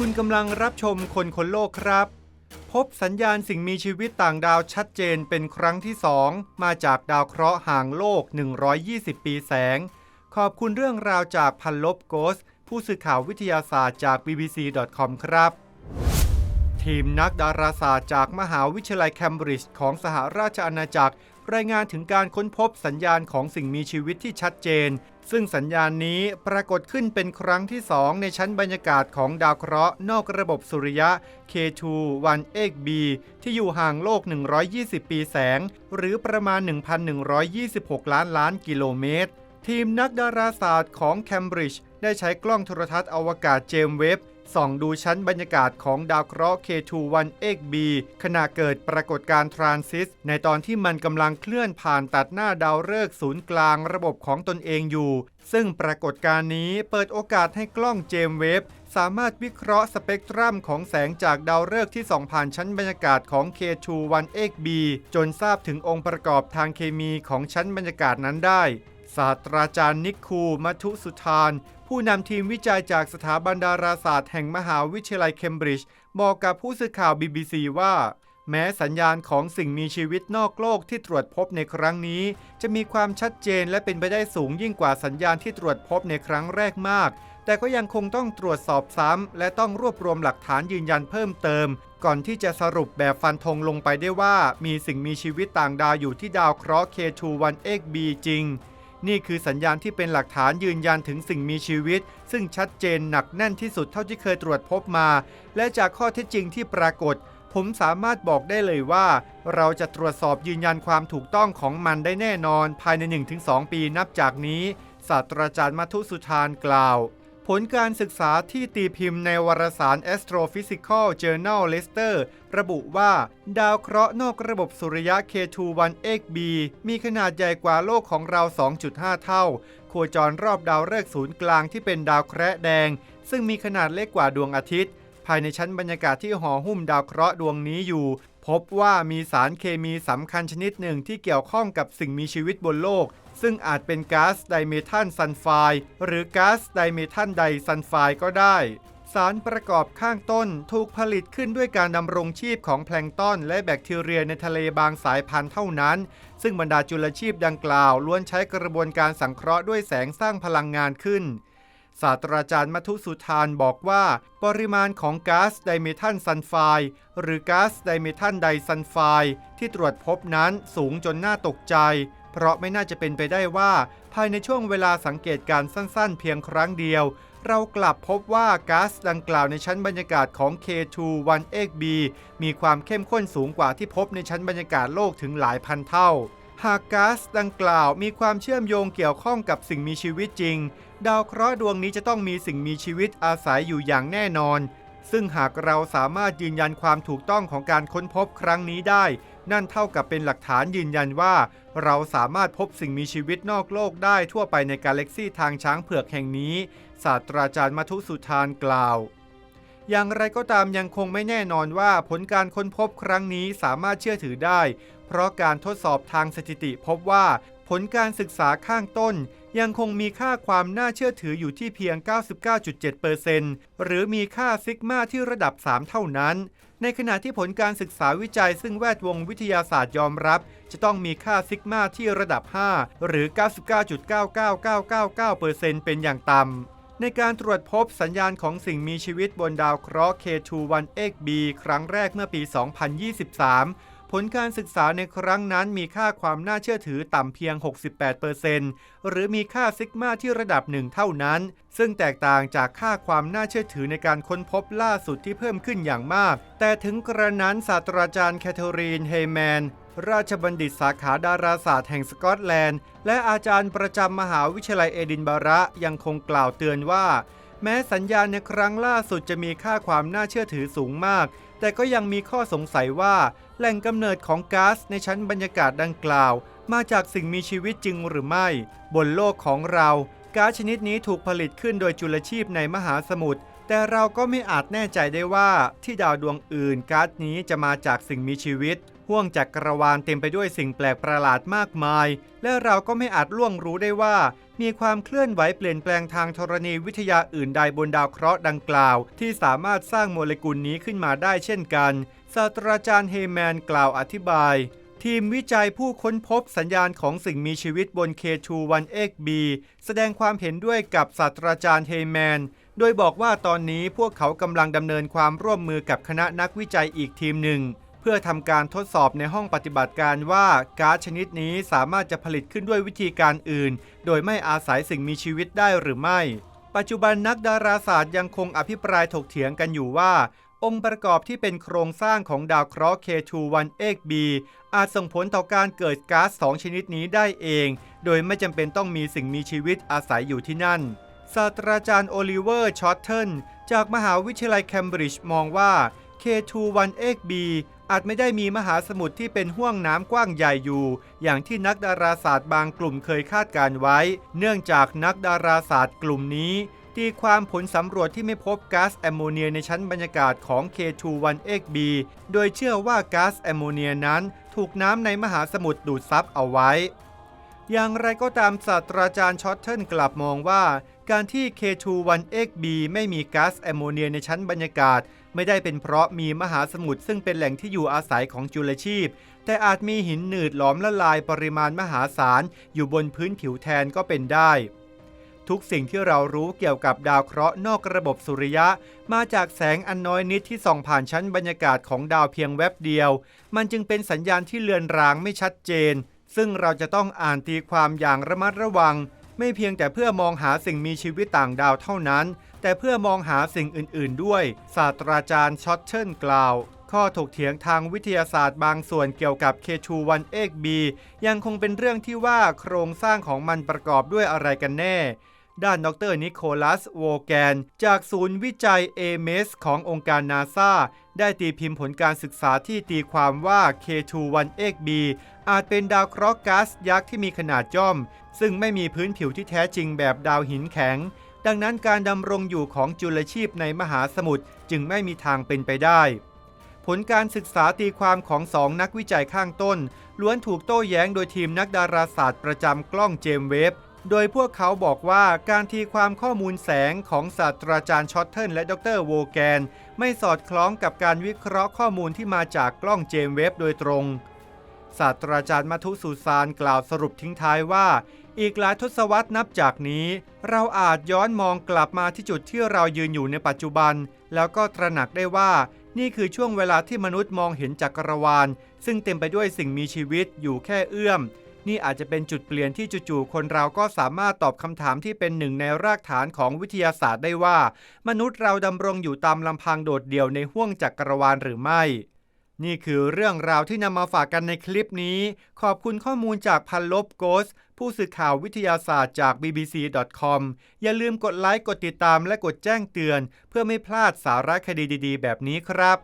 คุณกำลังรับชมคนคนโลกครับ พบสัญญาณสิ่งมีชีวิตต่างดาวชัดเจนเป็นครั้งที่ 2 มาจากดาวเคราะห์ห่างโลก 120 ปีแสง ขอบคุณเรื่องราวจากพันลบโกส ผู้สื่อข่าววิทยาศาสตร์จาก bbc.com ครับ ทีมนักดาราศาสตร์จากมหาวิทยาลัยแคมบริดจ์ของสหราชอาณาจักร รายงานถึงการค้นพบสัญญาณของสิ่งมีชีวิตที่ชัดเจน ซึ่งสัญญาณนี้ปรากฏขึ้นเป็นครั้งที่ 2 ในชั้นบรรยากาศของดาวเคราะห์นอกระบบสุริยะ K2 1 b ที่อยู่ห่างโลก 120 ปีแสง หรือประมาณ 1,126 ล้านล้านกิโลเมตร ทีมนักดาราศาสตร์ของแคมบริดจ์ได้ใช้กล้องโทรทัศน์อวกาศเจมเว็บ ส่องดูชั้นบรรยากาศของดาวเคราะห์ K21b ขณะเกิดปรากฏการณ์ทรานซิส ในตอนที่มันกำลังเคลื่อนผ่านตัดหน้าดาวฤกษ์ศูนย์กลางระบบของตนเองอยู่ ซึ่งปรากฏการณ์นี้เปิดโอกาสให้กล้องเจมเว็บสามารถวิเคราะห์สเปกตรัมของแสงจากดาวฤกษ์ที่ส่องผ่านชั้นบรรยากาศของ K21b จนทราบถึงองค์ประกอบทางเคมีของชั้นบรรยากาศนั้นได้ศาสตราจารย์นิกคูมัทุสุธาน ผู้นำทีมวิจัยจากสถาบันดาราศาสตร์แห่งมหาวิทยาลัยเคมบริดจ์บอกกับผู้สื่อข่าว BBC ว่า แม้สัญญาณของสิ่งมีชีวิตนอกโลกที่ตรวจพบในครั้งนี้ จะมีความชัดเจนและเป็นไปได้สูงยิ่งกว่าสัญญาณที่ตรวจพบในครั้งแรกมาก แต่ก็ยังคงต้องตรวจสอบซ้ำ และต้องรวบรวมหลักฐานยืนยันเพิ่มเติม ก่อนที่จะสรุปแบบฟันธงลงไปได้ว่า มีสิ่งมีชีวิตต่างดาวอยู่ที่ดาวเคราะห์ K21b จริง นี่คือสัญญาณที่เป็นหลักฐานยืนยันถึงสิ่งมีชีวิต ซึ่งชัดเจนหนักแน่นที่สุดเท่าที่เคยตรวจพบมา และจากข้อเท็จจริงที่ปรากฏ ผมสามารถบอกได้เลยว่า เราจะตรวจสอบยืนยันความถูกต้องของมันได้แน่นอน ภายใน 1-2 ปีนับจากนี้ศาสตราจารย์มัทุสุธานกล่าว ผลการศึกษาที่ตีพิมพ์ในวารสาร Astrophysical Journal Leicester ระบุว่า ดาวเคราะห์นอกระบบสุริยะ K21b มีขนาดใหญ่กว่าโลกของเรา 2.5 เท่า โคจรรอบดาวฤกษ์ศูนย์กลางที่เป็นดาวแคระแดง ซึ่งมีขนาดเล็กกว่าดวงอาทิตย์ ภายในชั้นบรรยากาศที่ห่อหุ้มดาวเคราะห์ดวงนี้อยู่ พบว่ามีสารเคมีสำคัญชนิดหนึ่งที่เกี่ยวข้องกับสิ่งมีชีวิตบนโลก ซึ่งอาจเป็นก๊าซไดเมทัลซัลไฟด์หรือก๊าซไดเมทัลไดซัลไฟด์ก็ได้ สารประกอบข้างต้นถูกผลิตขึ้นด้วยการดำรงชีพของแพลงต้นและแบคทีเรียในทะเลบางสายพันธุ์เท่านั้น ซึ่งบรรดาจุลชีพดังกล่าวล้วนใช้กระบวนการสังเคราะห์ด้วยแสงสร้างพลังงานขึ้น ศาสตราจารย์มัทุสุธานบอกว่า ปริมาณของก๊าซไดเมทัลซัลไฟด์หรือก๊าซไดเมทัลไดซัลไฟด์ที่ตรวจพบนั้นสูงจนน่าตกใจ เพราะไม่น่าจะเป็นไปได้ว่า ภายในช่วงเวลาสังเกตการสั้นๆ เพียงครั้งเดียว เรากลับพบว่าก๊าซดังกล่าวในชั้นบรรยากาศของ K21b มีความเข้มข้นสูงกว่าที่พบในชั้นบรรยากาศโลกถึงหลายพันเท่า หากก๊าซดังกล่าวมีความเชื่อมโยงเกี่ยวข้องกับสิ่งมีชีวิตจริง ดาวเคราะห์ดวงนี้จะต้องมีสิ่งมีชีวิตอาศัยอยู่อย่างแน่นอน ซึ่งหากเราสามารถยืนยันความถูกต้องของการค้นพบครั้งนี้ได้ นั่นเท่ากับเป็นหลักฐานยืนยันว่า เราสามารถพบสิ่งมีชีวิตนอกโลกได้ทั่วไปในกาแล็กซีทางช้างเผือกแห่งนี้ ศาสตราจารย์มัทุสุธานกล่าว อย่างไรก็ตามยังคงไม่แน่นอนว่าผลการค้นพบครั้งนี้สามารถเชื่อถือได้ เพราะการทดสอบทางสถิติพบว่าผลการศึกษาข้างต้น ยังคงมีค่าความน่าเชื่อถืออยู่ที่เพียง 99.7%หรือมีค่าซิกมาที่ระดับ 3 เท่านั้น ในขณะที่ผลการศึกษาวิจัยซึ่งแวดวงวิทยาศาสตร์ยอมรับ จะต้องมีค่าซิกมาที่ระดับ 5 หรือ 99.99999%เป็นอย่างต่ำ ในการตรวจพบสัญญาณของสิ่งมีชีวิตบนดาวเคราะห์ K21b ครั้งแรกเมื่อปี 2023 ผลการศึกษาในครั้งนั้นมีค่าความน่าเชื่อถือต่ำเพียง 68%หรือมีค่าซิกมาที่ระดับหนึ่งเท่านั้น ซึ่งแตกต่างจากค่าความน่าเชื่อถือในการค้นพบล่าสุดที่เพิ่มขึ้นอย่างมาก แต่ถึงกระนั้นศาสตราจารย์แคทเธอรีนเฮแมน ราชบัณฑิตสาขาดาราศาสตร์แห่งสกอตแลนด์ และอาจารย์ประจำมหาวิทยาลัยเอดินบะระยังคงกล่าวเตือนว่า แม้สัญญาณในครั้งล่าสุดจะมีค่าความน่าเชื่อถือสูงมาก แต่ก็ยังมีข้อสงสัยว่า แหล่งกำเนิดของก๊าซในชั้นบรรยากาศดังกล่าว มาจากสิ่งมีชีวิตจริงหรือไม่ บนโลกของเราก๊าซชนิดนี้ถูกผลิตขึ้นโดยจุลชีพในมหาสมุทรแต่เราก็ไม่อาจแน่ใจได้ว่าที่ดาวดวงอื่นก๊าซนี้จะมาจากสิ่งมีชีวิต ห่วงจักรวาลเต็มไปด้วยสิ่งแปลกประหลาดมากมาย และเราก็ไม่อาจล่วงรู้ได้ว่า มีความเคลื่อนไหวเปลี่ยนแปลงทางธรณีวิทยาอื่นใดบนดาวเคราะห์ดังกล่าว ที่สามารถสร้างโมเลกุลนี้ขึ้นมาได้เช่นกัน ศาสตราจารย์เฮแมนกล่าวอธิบายทีมวิจัยผู้ค้นพบสัญญาณของสิ่งมีชีวิตบน K21xb แสดงความเห็นด้วยกับศาสตราจารย์เฮแมน โดยบอกว่าตอนนี้พวกเขากำลังดำเนินความร่วมมือกับคณะนักวิจัยอีกทีมหนึ่ง พื่อทำการทดสอบในห้องปฏิบัติการว่าก๊าซชนิดนี้สามารถจะผลิตขึ้นด้วยวิธีการอื่น โดยไม่อาศัยสิ่งมีชีวิตได้หรือไม่ ปัจจุบันนักดาราศาสตร์ยังคงอภิปรายถกเถียงกันอยู่ว่า องค์ประกอบที่เป็นโครงสร้างของดาวเคราะห์ K21b อาจส่งผลต่อการเกิดก๊าซสองชนิดนี้ได้เอง โดยไม่จำเป็นต้องมีสิ่งมีชีวิตอาศัยอยู่ที่นั่นศาสตราจารย์โอลิเวอร์ชอตเทนจากมหาวิทยาลัยเคมบริดจ์มองว่า K21xb อาจไม่ได้มีมหาสมุทรที่เป็นห้วงน้ำกว้างใหญ่อยู่ อย่างที่นักดาราศาสตร์บางกลุ่มเคยคาดการไว้ เนื่องจากนักดาราศาสตร์กลุ่มนี้ตีความผลสำรวจที่ไม่พบก๊าซแอมโมเนียในชั้นบรรยากาศของ K21xb โดยเชื่อว่าก๊าซแอมโมเนียนั้นถูกน้ำในมหาสมุทรดูดซับเอาไว้ อย่างไรก็ตามศาสตราจารย์ชอตเทิลกลับมองว่า การที่ K21xb ไม่มีก๊าซแอมโมเนียในชั้นบรรยากาศ ไม่ได้เป็นเพราะมีมหาสมุทรซึ่งเป็นแหล่งที่อยู่อาศัยของจุลชีพ แต่อาจมีหินหนืดหลอมละลายปริมาณมหาศาล อยู่บนพื้นผิวแทนก็เป็นได้ ทุกสิ่งที่เรารู้เกี่ยวกับดาวเคราะห์นอกระบบสุริยะ มาจากแสงอันน้อยนิดที่ส่องผ่านชั้นบรรยากาศของดาวเพียงแวบเดียว มันจึงเป็นสัญญาณที่เลือนรางไม่ชัดเจน ซึ่งเราจะต้องอ่านตีความอย่างระมัดระวัง ไม่เพียงแต่เพื่อมองหาสิ่งมีชีวิตต่างดาวเท่านั้น แต่เพื่อมองหาสิ่งอื่น ๆ ด้วย ศาสตราจารย์ช็อตเชิลกล่าว ข้อถกเถียงทางวิทยาศาสตร์บางส่วนเกี่ยวกับ K21xb ยังคงเป็นเรื่องที่ว่าโครงสร้างของมันประกอบด้วยอะไรกันแน่ ด้านดรนิโคลัสโวแกน จากศูนย์วิจัยเอเมสขององค์การนาซาได้ตีพิมพ์ผลการศึกษาที่ตีความว่า K21xb อาจเป็นดาวเคราะห์ก๊าซยักษ์ที่มีขนาดย่อม ซึ่งไม่มีพื้นผิวที่แท้จริงแบบดาวหินแข็ง ดังนั้นการดำรงอยู่ของจุลชีพในมหาสมุทรจึงไม่มีทางเป็นไปได้ ผลการศึกษาตีความของสองนักวิจัยข้างต้น ล้วนถูกโต้แย้งโดยทีมนักดาราศาสตร์ประจำกล้องเจมเวฟ โดยพวกเขาบอกว่าการทีความข้อมูลแสงของศาสตราจารย์ชอตเทิลและดรโวแกน ไม่สอดคล้องกับการวิเคราะห์ข้อมูลที่มาจากกล้องเจมส์เวฟโดยตรง ศาสตราจารย์มัทุสุสานกล่าวสรุปทิ้งท้ายว่า อีกหลายทศวรรษนับจากนี้ เราอาจย้อนมองกลับมาที่จุดที่เรายืนอยู่ในปัจจุบัน แล้วก็ตระหนักได้ว่านี่คือช่วงเวลาที่มนุษย์มองเห็นจักรวาล ซึ่งเต็มไปด้วยสิ่งมีชีวิตอยู่แค่เอื้อม นี่อาจจะเป็นจุดเปลี่ยนที่จู่ๆคนเราก็สามารถตอบคำถามที่เป็นหนึ่งในรากฐานของวิทยาศาสตร์ได้ว่า มนุษย์เราดำรงอยู่ตามลำพังโดดเดี่ยวในห้วงจักรวาลหรือไม่ นี่คือเรื่องราวที่นำมาฝากกันในคลิปนี้ ขอบคุณข้อมูลจากพันลบโกสผู้สื่อข่าววิทยาศาสตร์จาก bbc.com อย่าลืมกดไลค์ กดติดตามและกดแจ้งเตือน เพื่อไม่พลาดสาระคดีดี ๆ แบบนี้ครับ